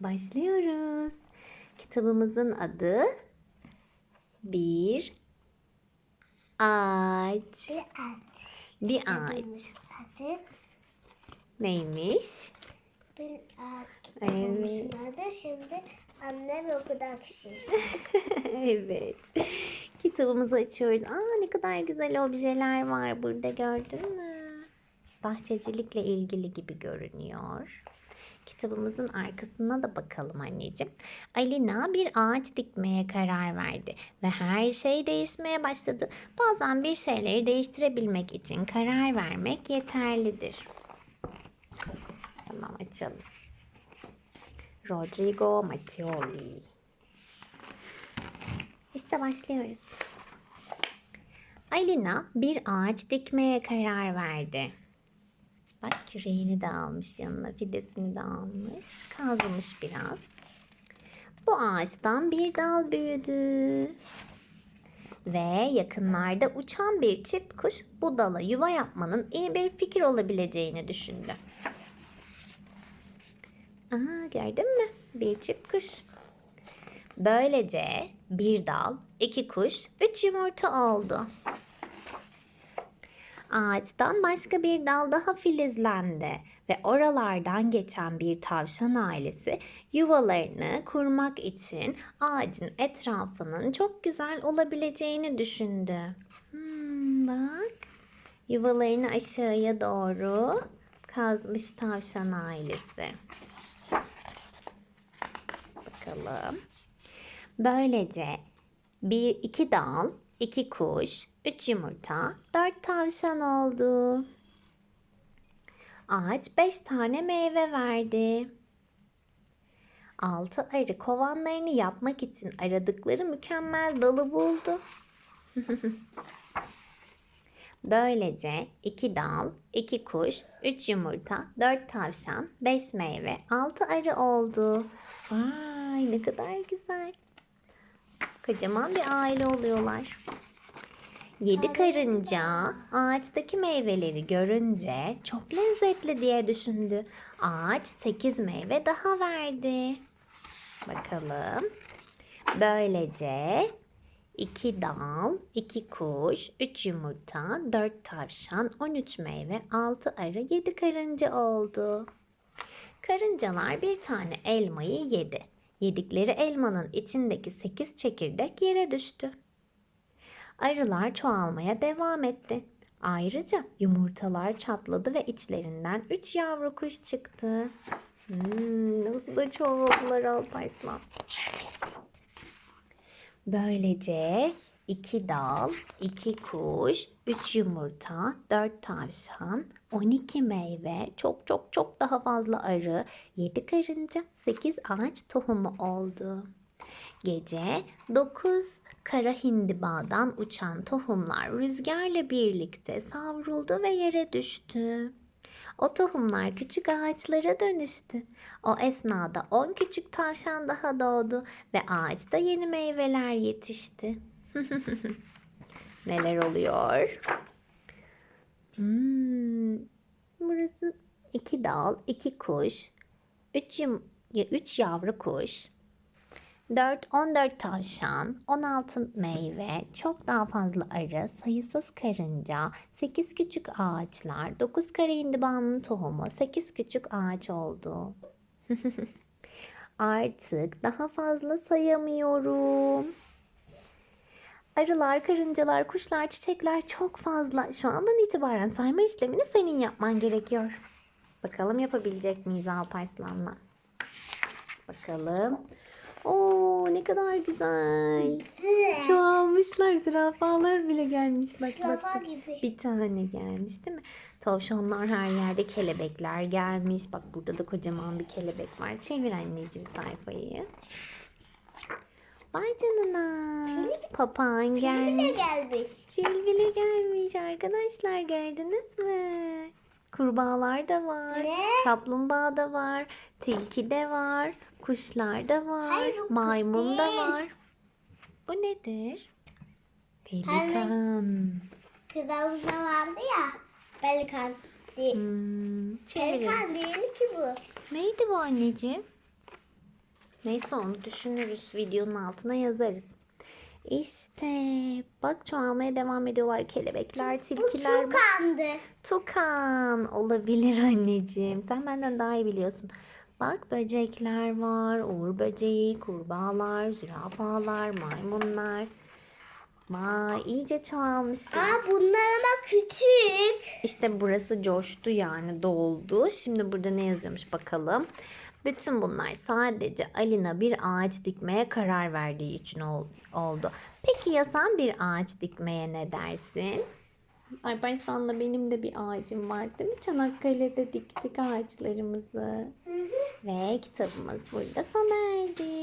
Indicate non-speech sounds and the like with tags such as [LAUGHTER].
Başlıyoruz. Kitabımızın adı Bir Ağaç. Bir ağaç. Adı Neymiş? bir at. Evet. Adı şimdi anne ve okudak şiş. [LAUGHS] evet. Kitabımızı açıyoruz. Aa ne kadar güzel objeler var burada gördün mü? Bahçecilikle ilgili gibi görünüyor. Kitabımızın arkasına da bakalım anneciğim. Alina bir ağaç dikmeye karar verdi ve her şey değişmeye başladı. Bazen bir şeyleri değiştirebilmek için karar vermek yeterlidir. Tamam açalım. Rodrigo Mattioli. İşte başlıyoruz. Alina bir ağaç dikmeye karar verdi. Bak küreğini de almış yanına, fidesini de almış. Kazımış biraz. Bu ağaçtan bir dal büyüdü. Ve yakınlarda uçan bir çift kuş bu dala yuva yapmanın iyi bir fikir olabileceğini düşündü. Aa, gördün mü? Bir çift kuş. Böylece bir dal, iki kuş, üç yumurta oldu. Ağaçtan başka bir dal daha filizlendi ve oralardan geçen bir tavşan ailesi yuvalarını kurmak için ağacın etrafının çok güzel olabileceğini düşündü. Hmm, bak, yuvalarını aşağıya doğru kazmış tavşan ailesi. Bakalım. Böylece bir iki dal, iki kuş, üç yumurta, dört tavşan oldu. Ağaç beş tane meyve verdi. Altı arı kovanlarını yapmak için aradıkları mükemmel dalı buldu. [LAUGHS] Böylece iki dal, iki kuş, üç yumurta, dört tavşan, beş meyve, altı arı oldu. Vay ne kadar güzel. Kocaman bir aile oluyorlar. Yedi karınca ağaçtaki meyveleri görünce çok lezzetli diye düşündü. Ağaç sekiz meyve daha verdi. Bakalım. Böylece iki dal, iki kuş, üç yumurta, dört tavşan, on üç meyve, altı arı, yedi karınca oldu. Karıncalar bir tane elmayı yedi. Yedikleri elmanın içindeki sekiz çekirdek yere düştü. Arılar çoğalmaya devam etti. Ayrıca yumurtalar çatladı ve içlerinden üç yavru kuş çıktı. Hmm, nasıl da çoğaldılar Alparslan. Böylece iki dal, iki kuş, üç yumurta, dört tavşan, on iki meyve, çok çok çok daha fazla arı, yedi karınca, sekiz ağaç tohumu oldu. Gece dokuz kara hindibadan uçan tohumlar rüzgarla birlikte savruldu ve yere düştü. O tohumlar küçük ağaçlara dönüştü. O esnada on küçük tavşan daha doğdu ve ağaçta yeni meyveler yetişti. [LAUGHS] Neler oluyor? Hmm, burası iki dal, iki kuş, üç, yum, üç yavru kuş, 4, 14 tavşan, 16 meyve, çok daha fazla arı, sayısız karınca, 8 küçük ağaçlar, 9 kara indibanın tohumu, 8 küçük ağaç oldu. [LAUGHS] Artık daha fazla sayamıyorum. Arılar, karıncalar, kuşlar, çiçekler çok fazla. Şu andan itibaren sayma işlemini senin yapman gerekiyor. Bakalım yapabilecek miyiz Alparslan'la? Bakalım. Oo ne kadar güzel. Çoğalmışlar. Zürafalar bile gelmiş. Bak bak. Bak. Bir tane gelmiş değil mi? Tavşanlar her yerde kelebekler gelmiş. Bak burada da kocaman bir kelebek var. Çevir anneciğim sayfayı. Vay canına. Papağan gelmiş. gelmiş? Fil bile gelmiş arkadaşlar gördünüz mü? Kurbağalar da var. Ne? Kaplumbağa da var. Tilki de var. Kuşlar da var. Hayır, kuş maymun da var. Bu nedir? Pelikan. Kızımızda vardı ya. Pelikan. Değil. Hmm. Pelikan değil ki bu. Neydi bu anneciğim? Neyse onu düşünürüz. Videonun altına yazarız. İşte bak çoğalmaya devam ediyorlar kelebekler, Bu tilkiler. tukandı. Tukan olabilir anneciğim. Sen benden daha iyi biliyorsun. Bak böcekler var, uğur böceği, kurbağalar, zürafalar, maymunlar. Vay iyice çoğalmışlar. Aa bunlar ama küçük. İşte burası coştu yani doldu. Şimdi burada ne yazıyormuş bakalım. Bütün bunlar sadece Alina bir ağaç dikmeye karar verdiği için ol- oldu. Peki ya sen bir ağaç dikmeye ne dersin? Alparslan'la benim de bir ağacım var değil mi? Çanakkale'de diktik ağaçlarımızı. Ve kitabımız burada sona erdi.